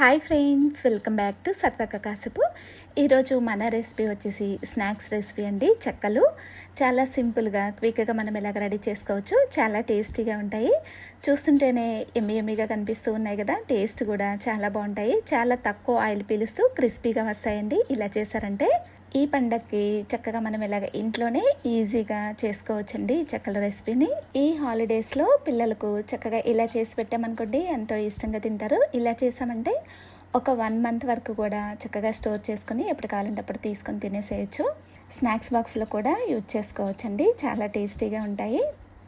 Hi friends welcome back to సర్తక కాసుపు ఈరోజు మన రెసిపీ వచ్చేసి స్నాక్స్ రెసిపీ అండి చెక్కలు. చాలా సింపుల్గా క్విక్గా మనం ఎలాగ రెడీ చేసుకోవచ్చు. చాలా టేస్టీగా ఉంటాయి. చూస్తుంటేనే ఎమ్మి ఎమ్మిగా కనిపిస్తూ ఉన్నాయి కదా. టేస్ట్ కూడా చాలా బాగుంటాయి. చాలా తక్కువ ఆయిల్ పీలుస్తూ క్రిస్పీగా వస్తాయండి. ఇలా చేశారంటే ఈ పండక్కి చక్కగా మనం ఇలాగ ఇంట్లోనే ఈజీగా చేసుకోవచ్చండి ఈ చెక్కల రెసిపీని. ఈ హాలిడేస్లో పిల్లలకు చక్కగా ఇలా చేసి పెట్టామనుకోండి ఎంతో ఇష్టంగా తింటారు. ఇలా చేసామంటే ఒక వన్ మంత్ వరకు కూడా చక్కగా స్టోర్ చేసుకుని ఎప్పుడు కావాలంటే అప్పుడు తీసుకొని తినేసేయచ్చు. స్నాక్స్ బాక్స్లో కూడా యూజ్ చేసుకోవచ్చండి. చాలా టేస్టీగా ఉంటాయి.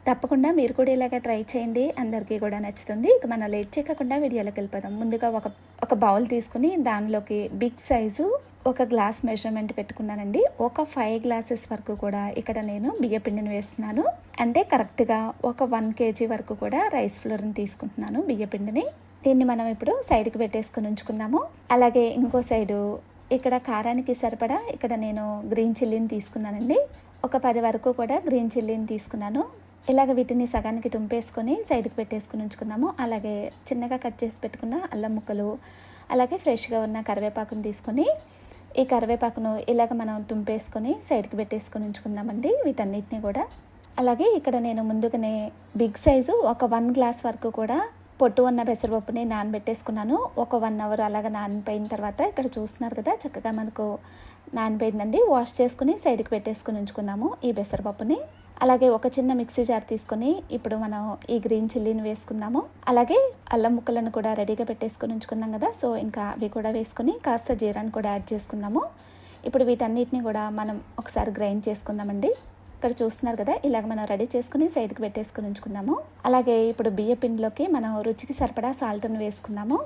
తప్పకుండా మీరు కూడా ఇలాగ ట్రై చేయండి. అందరికీ కూడా నచ్చుతుంది. ఇక మనం లేట్ చేయకుండా వీడియోలోకి వెళ్ళిపోదాం. ముందుగా ఒక ఒక బౌల్ తీసుకుని దానిలోకి బిగ్ సైజు ఒక గ్లాస్ మెజర్మెంట్ పెట్టుకున్నానండి. ఒక ఫైవ్ గ్లాసెస్ వరకు కూడా ఇక్కడ నేను బియ్య పిండిని వేస్తున్నాను. అంటే కరెక్ట్గా ఒక వన్ కేజీ వరకు కూడా రైస్ ఫ్లోర్ని తీసుకుంటున్నాను బియ్య పిండిని. దీన్ని మనం ఇప్పుడు సైడ్కి పెట్టేసుకుని ఉంచుకుందాము. అలాగే ఇంకో సైడు ఇక్కడ కారానికి సరిపడా ఇక్కడ నేను గ్రీన్ చిల్లీని తీసుకున్నానండి. ఒక పది వరకు కూడా గ్రీన్ చిల్లీని తీసుకున్నాను. ఇలాగ వీటిని సగానికి తుంపేసుకొని సైడ్కి పెట్టేసుకుని ఉంచుకుందాము. అలాగే చిన్నగా కట్ చేసి పెట్టుకున్న అల్లం ముక్కలు అలాగే ఫ్రెష్గా ఉన్న కరివేపాకును తీసుకొని ఈ కరివేపాకును ఇలాగ మనం తుంపేసుకొని సైడ్కి పెట్టేసుకొని ఉంచుకుందామండి వీటన్నిటిని కూడా. అలాగే ఇక్కడ నేను ముందుగానే బిగ్ సైజు ఒక వన్ గ్లాస్ వరకు కూడా పొట్టు ఉన్న పెసరపప్పుని నానబెట్టేసుకున్నాను. ఒక వన్ అవర్ అలాగ నానిపోయిన తర్వాత ఇక్కడ చూస్తున్నారు కదా చక్కగా మనకు నానిపోయిందండి. వాష్ చేసుకుని సైడ్కి పెట్టేసుకుని ఉంచుకుందాము ఈ పెసరపప్పుని. అలాగే ఒక చిన్న మిక్సీ జార్ తీసుకొని ఇప్పుడు మనం ఈ గ్రీన్ చిల్లీని వేసుకుందాము. అలాగే అల్లం ముక్కలను కూడా రెడీగా పెట్టేసుకొని ఉంచుకుందాం కదా సో ఇంకా అవి కూడా వేసుకొని కాస్త జీరాన్ని కూడా యాడ్ చేసుకుందాము. ఇప్పుడు వీటన్నిటిని కూడా మనం ఒకసారి గ్రైండ్ చేసుకుందామండి. ఇక్కడ చూస్తున్నారు కదా ఇలాగ మనం రెడీ చేసుకుని సైడ్కి పెట్టేసుకుని ఉంచుకుందాము. అలాగే ఇప్పుడు బియ్య పిండిలోకి మనం రుచికి సరిపడా సాల్ట్ను వేసుకుందాము.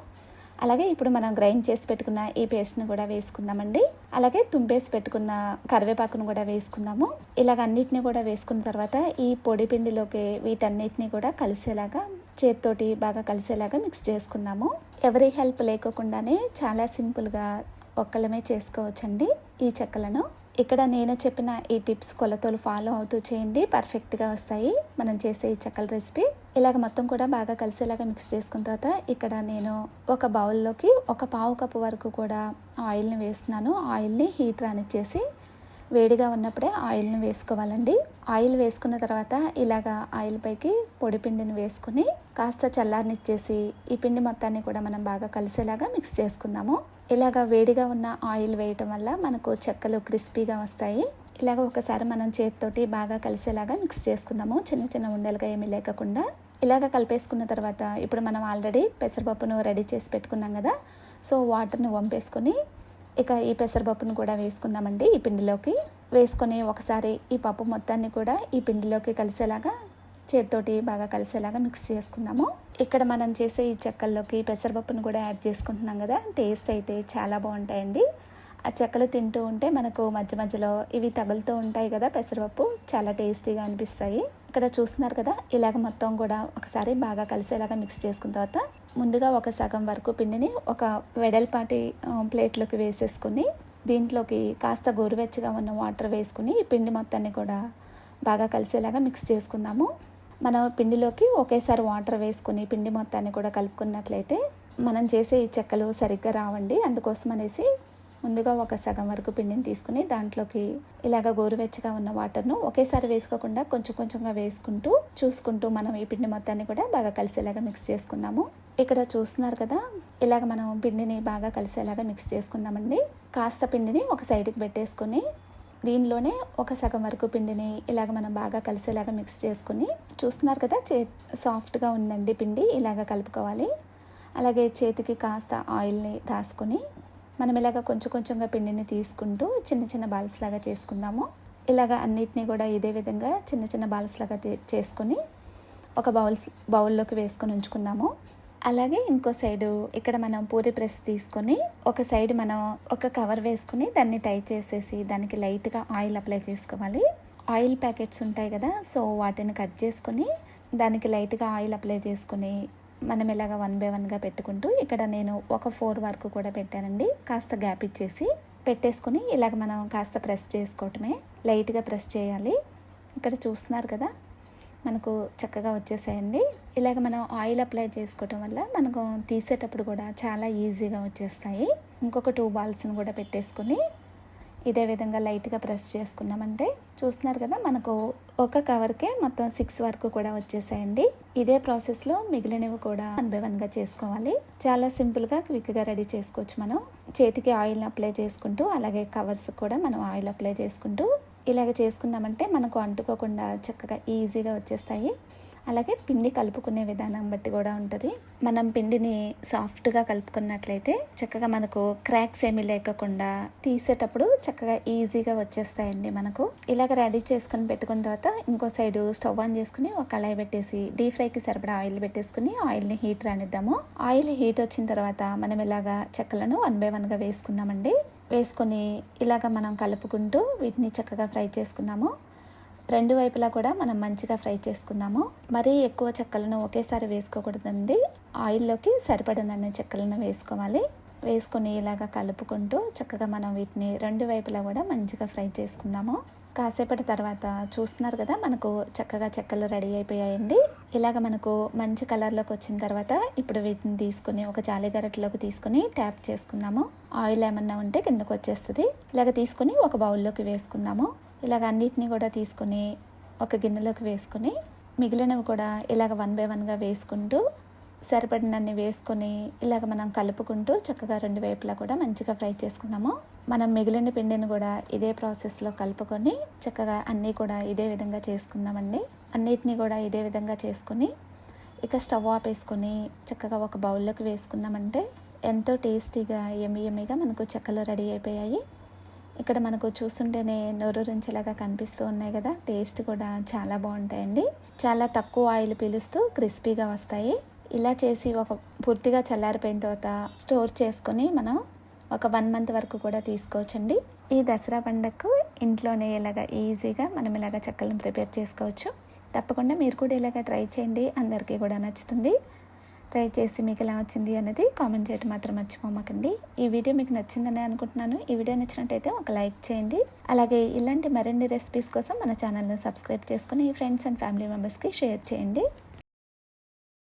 అలాగే ఇప్పుడు మనం గ్రైండ్ చేసి పెట్టుకున్న ఈ పేస్ట్ని కూడా వేసుకుందామండి. అలాగే తుంపేసి పెట్టుకున్న కరివేపాకును కూడా వేసుకుందాము. ఇలాగ అన్నిటిని కూడా వేసుకున్న తర్వాత ఈ పొడి పిండిలోకి వీటన్నిటిని కూడా కలిసేలాగా చేత్తోటి బాగా కలిసేలాగా మిక్స్ చేసుకుందాము. ఎవరి హెల్ప్ లేకోకుండానే చాలా సింపుల్గా ఒక్కలమే చేసుకోవచ్చండి ఈ చెక్కలను. ఇక్కడ నేను చెప్పిన ఈ టిప్స్ కొలతలు ఫాలో అవుతూ చేయండి. పర్ఫెక్ట్గా వస్తాయి. మనం చేసే ఈ చెక్కల రెసిపీ ఇలాగ మొత్తం కూడా బాగా కలిసేలాగా మిక్స్ చేసుకున్న తర్వాత ఇక్కడ నేను ఒక బౌల్లోకి ఒక పావు కప్పు వరకు కూడా ఆయిల్ని వేస్తున్నాను. ఆయిల్ని హీట్ రానిచ్చేసి వేడిగా ఉన్నప్పుడే ఆయిల్ని వేసుకోవాలండి. ఆయిల్ వేసుకున్న తర్వాత ఇలాగా ఆయిల్ పైకి పొడి పిండిని వేసుకుని కాస్త చల్లారనిచ్చేసి ఈ పిండి మొత్తాన్ని కూడా మనం బాగా కలిసేలాగా మిక్స్ చేసుకుందాము. ఇలాగా వేడిగా ఉన్న ఆయిల్ వేయటం వల్ల మనకు చెక్కలు క్రిస్పీగా వస్తాయి. ఇలాగ ఒకసారి మనం చేతితోటి బాగా కలిసేలాగా మిక్స్ చేసుకుందాము. చిన్న చిన్న ఉండలుగా ఏమీ లేకుండా. ఇలాగ కలిపేసుకున్న తర్వాత ఇప్పుడు మనం ఆల్రెడీ పెసరపప్పును రెడీ చేసి పెట్టుకున్నాం కదా సో వాటర్ని వంపేసుకొని ఇక ఈ పెసరపప్పును కూడా వేసుకుందామండి ఈ పిండిలోకి. వేసుకొని ఒకసారి ఈ పప్పు మొత్తాన్ని కూడా ఈ పిండిలోకి కలిసేలాగా చేతితోటి బాగా కలిసేలాగా మిక్స్ చేసుకుందాము. ఇక్కడ మనం చేసే ఈ చెక్కల్లోకి పెసరపప్పును కూడా యాడ్ చేసుకుంటున్నాం కదా టేస్ట్ అయితే చాలా బాగుంటాయండి. ఆ చెక్కలు తింటూ ఉంటే మనకు మధ్య మధ్యలో ఇవి తగులుతూ ఉంటాయి కదా పెసరపప్పు చాలా టేస్టీగా అనిపిస్తాయి. ఇక్కడ చూస్తున్నారు కదా ఇలాగ మొత్తం కూడా ఒకసారి బాగా కలిసేలాగా మిక్స్ చేసుకున్న తర్వాత ముందుగా ఒక సగం వరకు పిండిని ఒక వెడల్పాటి ప్లేట్లోకి వేసేసుకుని దీంట్లోకి కాస్త గోరువెచ్చగా ఉన్న వాటర్ వేసుకుని ఈ పిండి మొత్తాన్ని కూడా బాగా కలిసేలాగా మిక్స్ చేసుకుందాము. మనం పిండిలోకి ఒకేసారి వాటర్ వేసుకుని పిండి మొత్తాన్ని కూడా కలుపుకున్నట్లయితే మనం చేసే ఈ చెక్కలు సరిగ్గా రావండి. అందుకోసం అనేసి ముందుగా ఒక సగం వరకు పిండిని తీసుకుని దాంట్లోకి ఇలాగ గోరువెచ్చగా ఉన్న వాటర్ను ఒకేసారి వేసుకోకుండా కొంచెం కొంచెంగా వేసుకుంటూ చూసుకుంటూ మనం ఈ పిండి మొత్తాన్ని కూడా బాగా కలిసేలాగా మిక్స్ చేసుకుందాము. ఇక్కడ చూస్తున్నారు కదా ఇలాగ మనం పిండిని బాగా కలిసేలాగా మిక్స్ చేసుకుందామండి. కాస్త పిండిని ఒక సైడ్కి పెట్టేసుకొని దీనిలోనే ఒక సగం వరకు పిండిని ఇలాగ మనం బాగా కలిసేలాగా మిక్స్ చేసుకుని చూస్తున్నారు కదా చే సాఫ్ట్గా ఉందండి పిండి ఇలాగ కలుపుకోవాలి. అలాగే చేతికి కాస్త ఆయిల్ని రాసుకొని మనం ఇలాగ కొంచెం కొంచెంగా పిండిని తీసుకుంటూ చిన్న చిన్న బాల్స్ లాగా చేసుకుందాము. ఇలాగ అన్నిటినీ కూడా ఇదే విధంగా చిన్న చిన్న బాల్స్ లాగా చేసుకొని ఒక బౌల్స్ బౌల్లోకి వేసుకొని ఉంచుకుందాము. అలాగే ఇంకో సైడు ఇక్కడ మనం పూరి ప్రెస్ తీసుకొని ఒక సైడ్ మనం ఒక కవర్ వేసుకుని దాన్ని టై చేసేసి దానికి లైట్గా ఆయిల్ అప్లై చేసుకోవాలి. ఆయిల్ ప్యాకెట్స్ ఉంటాయి కదా సో వాటిని కట్ చేసుకొని దానికి లైట్గా ఆయిల్ అప్లై చేసుకుని మనం ఇలాగ వన్ బై వన్గా పెట్టుకుంటూ ఇక్కడ నేను ఒక ఫోర్ వరకు కూడా పెట్టానండి. కాస్త గ్యాప్ ఇచ్చేసి పెట్టేసుకుని ఇలాగ మనం కాస్త ప్రెస్ చేసుకోవటమే. లైట్గా ప్రెస్ చేయాలి. ఇక్కడ చూస్తున్నారు కదా మనకు చక్కగా వచ్చేసాయండి. ఇలాగ మనం ఆయిల్ అప్లై చేసుకోవటం వల్ల మనకు తీసేటప్పుడు కూడా చాలా ఈజీగా వచ్చేస్తాయి. ఇంకొక టూ బాల్స్ని కూడా పెట్టేసుకుని ఇదే విధంగా లైట్గా ప్రెస్ చేసుకున్నామంటే చూస్తున్నారు కదా మనకు ఒక కవర్కే మొత్తం సిక్స్ వరకు కూడా వచ్చేసాయండి. ఇదే ప్రాసెస్లో మిగిలినవి కూడా వన్ బై వన్గా చేసుకోవాలి. చాలా సింపుల్గా క్విక్గా రెడీ చేసుకోవచ్చు మనం. చేతికి ఆయిల్ అప్లై చేసుకుంటూ అలాగే కవర్స్ కూడా మనం ఆయిల్ అప్లై చేసుకుంటూ ఇలాగ చేసుకున్నామంటే మనకు అంటుకోకుండా చక్కగా ఈజీగా వచ్చేస్తాయి. అలాగే పిండి కలుపుకునే విధానం బట్టి కూడా ఉంటుంది. మనం పిండిని సాఫ్ట్గా కలుపుకున్నట్లయితే చక్కగా మనకు క్రాక్స్ ఏమీ లేకుండా తీసేటప్పుడు చక్కగా ఈజీగా వచ్చేస్తాయండి మనకు. ఇలాగ రెడీ చేసుకుని పెట్టుకున్న తర్వాత ఇంకో సైడు స్టవ్ ఆన్ చేసుకుని ఒక కళాయి పెట్టేసి డీప్ ఫ్రైకి సరిపడా ఆయిల్ పెట్టేసుకుని ఆయిల్ని హీట్ రానిద్దాము. ఆయిల్ హీట్ వచ్చిన తర్వాత మనం ఇలాగా చెక్కలను వన్ బై వన్గా వేసుకుందామండి. వేసుకొని ఇలాగ మనం కలుపుకుంటూ వీటిని చక్కగా ఫ్రై చేసుకుందాము. రెండు వైపులా కూడా మనం మంచిగా ఫ్రై చేసుకుందాము. మరీ ఎక్కువ చెక్కలను ఒకేసారి వేసుకోకూడదండి. ఆయిల్లోకి సరిపడనన్న చెక్కలను వేసుకోవాలి. వేసుకొని ఇలాగా కలుపుకుంటూ చక్కగా మనం వీటిని రెండు వైపులా కూడా మంచిగా ఫ్రై చేసుకుందాము. కాసేపటి తర్వాత చూస్తున్నారు కదా మనకు చక్కగా చెక్కలు రెడీ అయిపోయాయండి. ఇలాగ మనకు మంచి కలర్లోకి వచ్చిన తర్వాత ఇప్పుడు వీటిని తీసుకుని ఒక జాలి గరటిలోకి తీసుకుని ట్యాప్ చేసుకుందాము. ఆయిల్ ఏమన్నా ఉంటే కిందకు వచ్చేస్తుంది. ఇలాగ తీసుకుని ఒక బౌల్లోకి వేసుకుందాము. ఇలాగ అన్నిటినీ కూడా తీసుకొని ఒక గిన్నెలోకి వేసుకొని మిగిలినవి కూడా ఇలాగ వన్ బై వన్గా వేసుకుంటూ సరిపడినన్ని వేసుకొని ఇలాగ మనం కలుపుకుంటూ చక్కగా రెండు వైపులా కూడా మంచిగా ఫ్రై చేసుకున్నాము మనం మిగిలిన పిండిని కూడా ఇదే ప్రాసెస్లో కలుపుకొని చక్కగా అన్నీ కూడా ఇదే విధంగా చేసుకుందామండి. అన్నిటినీ కూడా ఇదే విధంగా చేసుకొని ఇక స్టవ్ ఆపేసుకొని చక్కగా ఒక బౌల్లోకి వేసుకున్నామంటే ఎంతో టేస్టీగా ఎమ్మి ఎమ్మిగా మనకు చెక్కలు రెడీ అయిపోయాయి. ఇక్కడ మనకు చూస్తుంటేనే నోరూరించేలాగా కనిపిస్తూ ఉన్నాయి కదా. టేస్ట్ కూడా చాలా బాగుంటాయండి. చాలా తక్కువ ఆయిల్ పీలుస్తూ క్రిస్పీగా వస్తాయి. ఇలా చేసి ఒక పూర్తిగా చల్లారిపోయిన తర్వాత స్టోర్ చేసుకొని మనం ఒక వన్ మంత్ వరకు కూడా తీసుకోవచ్చండి. ఈ దసరా పండగకు ఇంట్లోనే ఇలాగ ఈజీగా మనం ఇలాగ చెక్కలను ప్రిపేర్ చేసుకోవచ్చు. తప్పకుండా మీరు కూడా ఇలాగ ట్రై చేయండి. అందరికీ కూడా నచ్చుతుంది. ట్రై చేసి మీకు ఎలా వచ్చింది అనేది కామెంట్ చేయడం మాత్రం మర్చిపోమకండి. ఈ వీడియో మీకు నచ్చిందని అనుకుంటున్నాను. ఈ వీడియో నచ్చినట్టయితే ఒక లైక్ చేయండి. అలాగే ఇలాంటి మరిన్ని రెసిపీస్ కోసం మన ఛానల్ని సబ్స్క్రైబ్ చేసుకుని ఫ్రెండ్స్ అండ్ ఫ్యామిలీ మెంబర్స్కి షేర్ చేయండి.